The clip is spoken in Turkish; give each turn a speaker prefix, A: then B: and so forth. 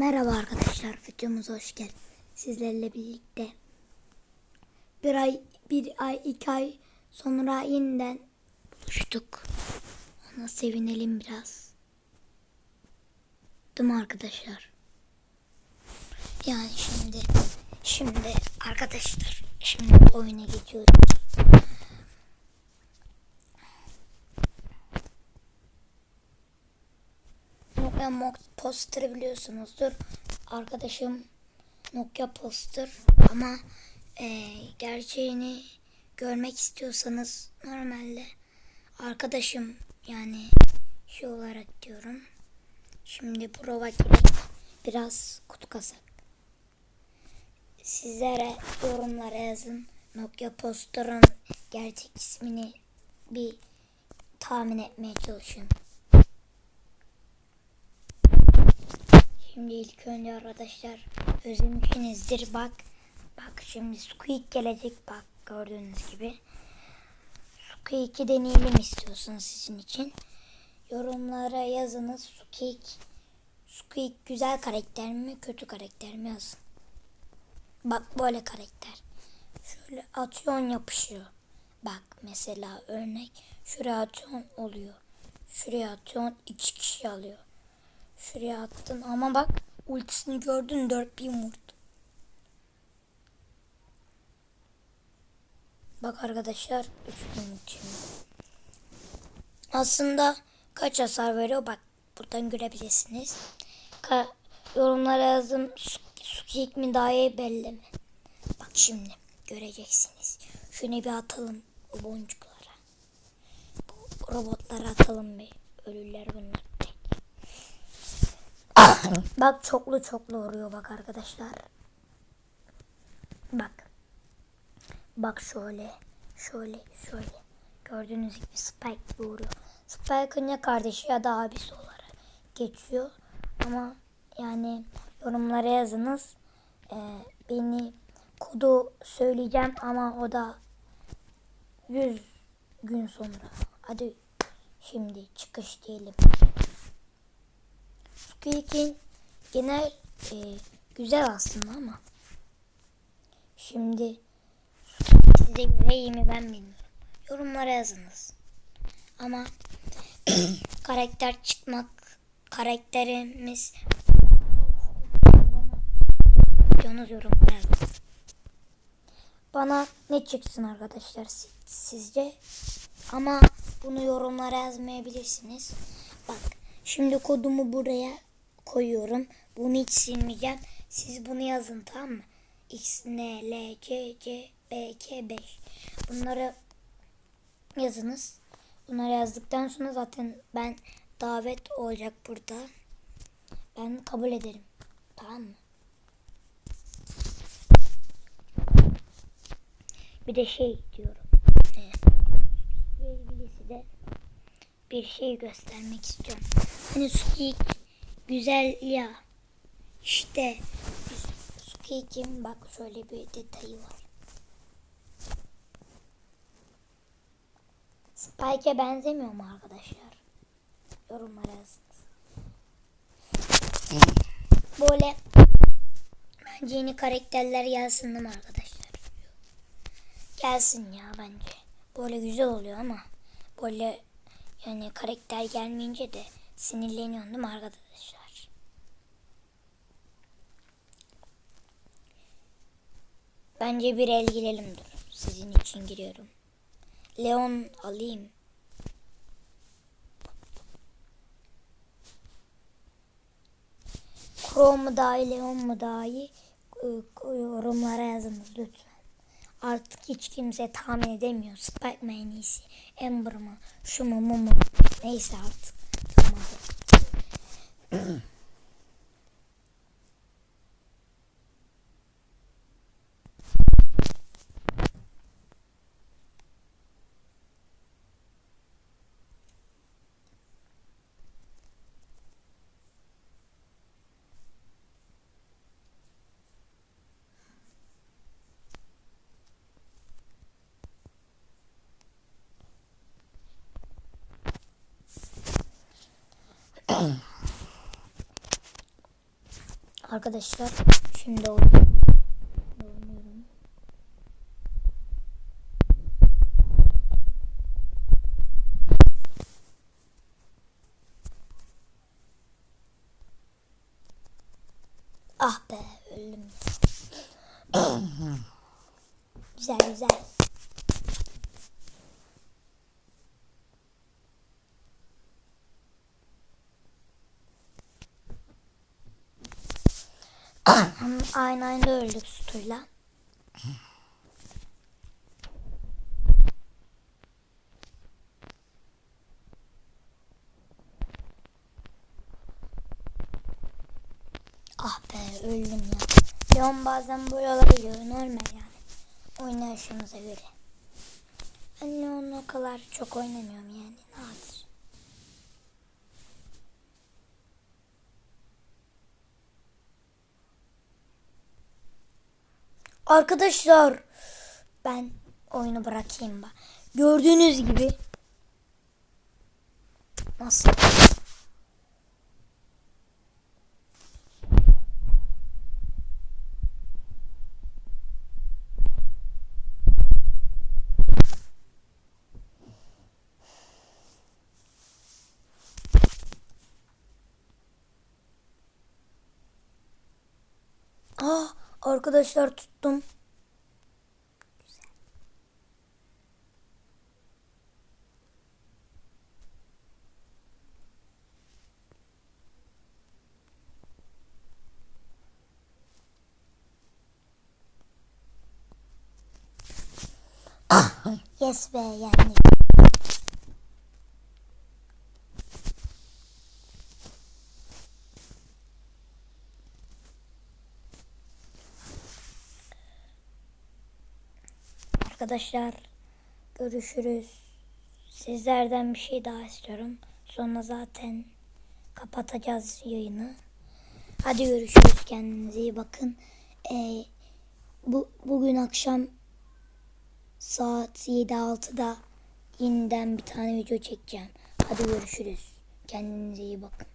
A: Merhaba arkadaşlar, videomuza hoş geldiniz. Sizlerle birlikte bir ay, bir ay, iki ay sonra yeniden buluştuk. Ona sevinelim biraz. Değil mi arkadaşlar? Yani şimdi, şimdi arkadaşlar, şimdi oyuna geçiyoruz. Nokia Mock Poster biliyorsunuzdur. Arkadaşım Nokia Poster ama e, gerçeğini görmek istiyorsanız normalde arkadaşım yani şu olarak diyorum. Şimdi prova gerek biraz kutu kasak. Sizlere yorumlara yazın. Nokia Poster'ın gerçek ismini bir tahmin etmeye çalışın. Şimdi ilk önce arkadaşlar özlemişsinizdir bak. Bak şimdi Squeak gelecek bak gördüğünüz gibi. Squeak'i deneyelim istiyorsanız sizin için. Yorumlara yazınız Squeak. Squeak güzel karakter mi kötü karakter mi yazın. Bak böyle karakter. Şöyle atıyorsun yapışıyor. Bak mesela örnek şuraya atıyorsun oluyor. Şuraya atıyorsun iki kişi alıyor. Şuraya attın ama bak ultisini gördün 4000 vurdu. Bak arkadaşlar 3000 için. Aslında kaç hasar veriyor bak buradan görebilirsiniz. Ka yorumlara yazın Sukik mi daha iyi belli mi? Bak şimdi göreceksiniz. Şunu bir atalım bu boncuklara. Bu robotlara atalım bir. Bak çoklu çoklu vuruyor bak arkadaşlar. Bak. Bak şöyle. Şöyle şöyle. Gördüğünüz gibi Spike vuruyor. Spike'ın ya kardeşi ya da abisi olarak geçiyor. Ama yani yorumlara yazınız. Ee, beni kodu söyleyeceğim ama o da 100 gün sonra. Hadi şimdi çıkış diyelim. Squeak'in genel e, güzel aslında ama şimdi size göre iyi mi ben bilmiyorum. Yorumlara yazınız. Ama karakter çıkmak karakterimiz Yalnız yorumlara yazın. Bana ne çıksın arkadaşlar sizce? Ama bunu yorumlara yazmayabilirsiniz. Bak Şimdi kodumu buraya koyuyorum. Bunu hiç silmeyeceğim. Siz bunu yazın tamam mı? X, N, L, C, C, B, K, 5. Bunları yazınız. Bunları yazdıktan sonra zaten ben davet olacak burada. Ben kabul ederim. Tamam mı? Bir de şey diyorum. De bir şey göstermek istiyorum. Hani Squeak güzel ya. İşte Squeak'in bak şöyle bir detayı var. Spike'e benzemiyor mu arkadaşlar? Yorumlara yazınız. Böyle bence yeni karakterler gelsin değil arkadaşlar? Gelsin ya bence. Böyle güzel oluyor ama böyle yani karakter gelmeyince de sinirleniyorum değil mi arkadaşlar? Bence bir el girelim dur. Sizin için giriyorum. Leon alayım. Chrome mu daha iyi, Leon mu daha iyi? Yorumlara yazınız lütfen. Artık hiç kimse tahmin edemiyor. Spike en iyisi. Ember mı? Şu mu mu mu? Neyse artık. Tamam. Arkadaşlar şimdi oynuyorum. Ah be öldüm güzel güzel. Aynı aynı öldük Stu'yla. Ah be öldüm ya. Leon bazen böyle olabiliyor. Normal yani. Oynayışımıza göre. Ben Leon'la o kadar çok oynamıyorum yani. Nadir. Arkadaşlar ben oyunu bırakayım bak. Gördüğünüz gibi nasıl? Ah arkadaşlar tuttum. Yes be yani. Arkadaşlar görüşürüz. Sizlerden bir şey daha istiyorum. Sonra zaten kapatacağız yayını. Hadi görüşürüz. Kendinize iyi bakın. Ee, bu bugün akşam saat 7-6'da yeniden bir tane video çekeceğim. Hadi görüşürüz. Kendinize iyi bakın.